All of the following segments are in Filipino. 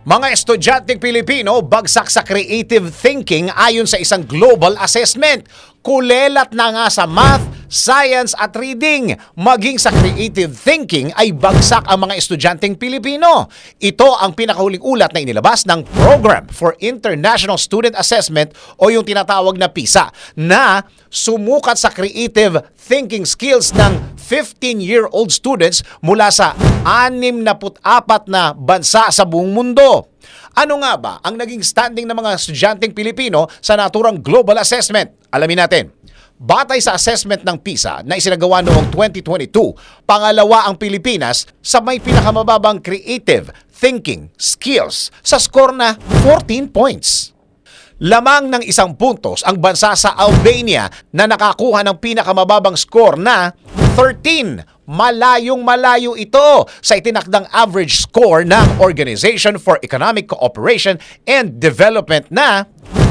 Mga estudyanteng Pilipino bagsak sa creative thinking ayon sa isang global assessment. Kulelat na nga sa math, science at reading. Maging sa creative thinking ay bagsak ang mga estudyanteng Pilipino. Ito ang pinakahuling ulat na inilabas ng Program for International Student Assessment o yung tinatawag na PISA na sumukat sa creative thinking skills ng 15-year-old students mula sa 64 na bansa sa buong mundo. Ano nga ba ang naging standing ng mga estudyanteng Pilipino sa naturang global assessment? Alamin natin. Batay sa assessment ng PISA na isinagawa noong 2022, pangalawa ang Pilipinas sa may pinakamababang creative thinking skills sa score na 14 points. Lamang ng isang puntos ang bansa sa Albania na nakakuha ng pinakamababang score na 13. Malayong malayo ito sa itinakdang average score ng Organization for Economic Cooperation and Development na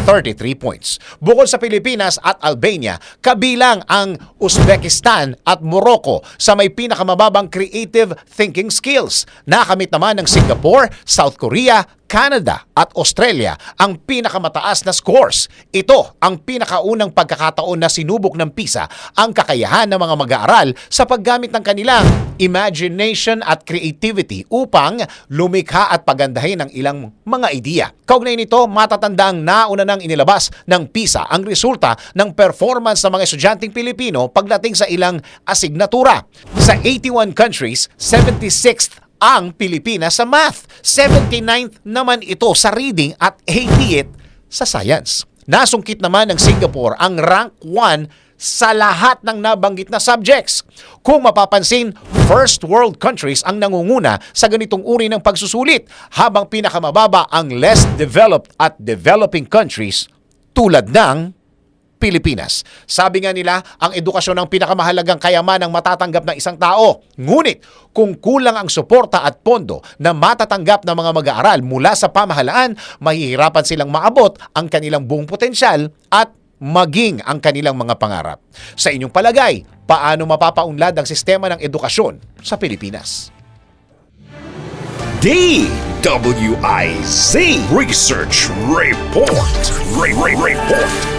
33 points. Bukod sa Pilipinas at Albania, kabilang ang Uzbekistan at Morocco sa may pinakamababang creative thinking skills. Nakamit naman ng Singapore, South Korea, Canada at Australia ang pinakamataas na scores. Ito ang pinakaunang pagkakataon na sinubok ng PISA ang kakayahan ng mga mag-aaral sa paggamit ng kanilang imagination at creativity upang lumikha at pagandahin ang ilang mga ideya. Kaugnay nito, matatandang nauna nang inilabas ng PISA ang resulta ng performance ng mga estudyanteng Pilipino pagdating sa ilang asignatura. Sa 81 countries, 76th ang Pilipinas sa math. 79th naman ito sa reading at 80th sa science. Nasungkit naman ng Singapore ang rank 1 sa lahat ng nabanggit na subjects. Kung mapapansin, first world countries ang nangunguna sa ganitong uri ng pagsusulit habang pinakamababa ang less developed at developing countries tulad ng Pilipinas. Sabi nga nila, ang edukasyon ang pinakamahalagang kayamanang matatanggap ng isang tao. Ngunit, kung kulang ang suporta at pondo na matatanggap ng mga mag-aaral mula sa pamahalaan, mahihirapan silang maabot ang kanilang buong potensyal at maging ang kanilang mga pangarap. Sa inyong palagay, paano mapapaunlad ang sistema ng edukasyon sa Pilipinas? DWIZ Research Report. Re- Re- Report.